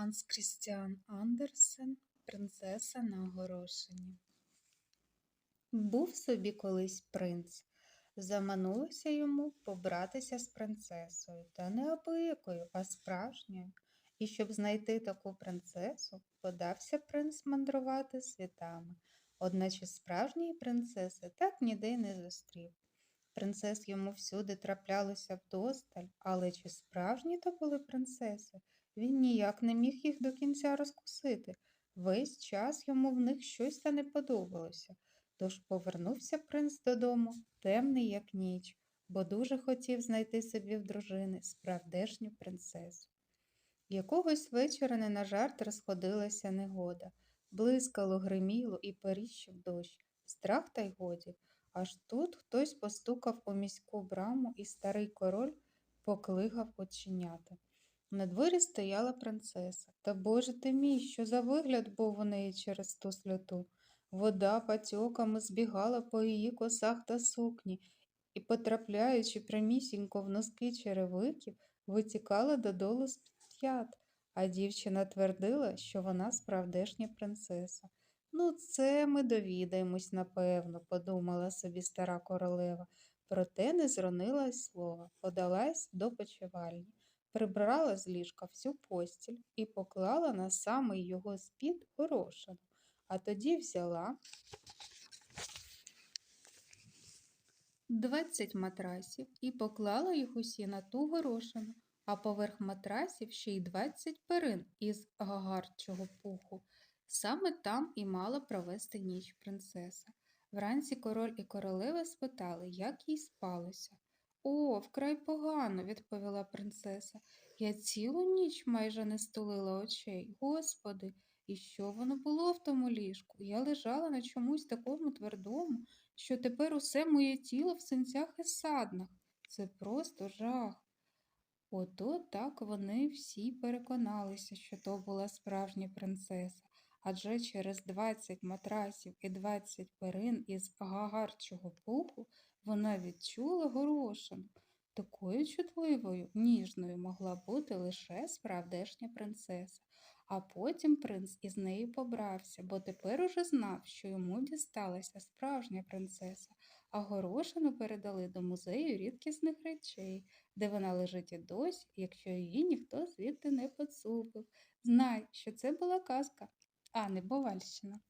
Ганс Крістіан Андерсен Принцеса на горошині. Був собі колись принц. Заманулося йому побратися з принцесою, та не абиякою, а справжньою. І щоб знайти таку принцесу, подався принц мандрувати світами, одначе справжньої принцеси так ніде й не зустрів. Принцес йому всюди траплялося вдосталь, але чи справжні то були принцеси? Він ніяк не міг їх до кінця розкусити. Весь час йому в них щось та не подобалося. Тож повернувся принц додому, темний, як ніч, бо дуже хотів знайти собі в дружини справдешню принцесу. Якогось вечора не на жарт розходилася негода. Блискало, гриміло і періщив дощ. Страх та й годі. Аж тут хтось постукав у міську браму, і старий король поклигав оченята. На дворі стояла принцеса. Та боже ти мій, що за вигляд був у неї через ту сльоту. Вода патьоками збігала по її косах та сукні і, потрапляючи прямісінько в носки черевиків, витікала додолу з п'ят, а дівчина твердила, що вона справдешня принцеса. Ну, це ми довідаємось, напевно, подумала собі стара королева, проте не зронила й слова, подалась до почивальні, прибрала з ліжка всю постіль і поклала на самий його спід горошину, а тоді взяла двадцять матрасів і поклала їх усі на ту горошину, а поверх матрасів ще й двадцять перин із гагарчого пуху. Саме там і мала провести ніч принцеса. Вранці король і королева спитали, як їй спалося. О, вкрай погано, відповіла принцеса. Я цілу ніч майже не стулила очей. Господи, і що воно було в тому ліжку? Я лежала на чомусь такому твердому, що тепер усе моє тіло в синцях і саднах. Це просто жах. Ото так вони всі переконалися, що то була справжня принцеса адже через 20 матрасів і 20 перин із гагарчого пуху вона відчула горошину. Такою чутливою, ніжною могла бути лише справдешня принцеса. А потім принц із нею побрався, бо тепер уже знав, що йому дісталася справжня принцеса, а горошину передали до музею рідкісних речей, де вона лежить і досі, якщо її ніхто звідти не поцупив. Знай, що це була казка, а не Бовальщина.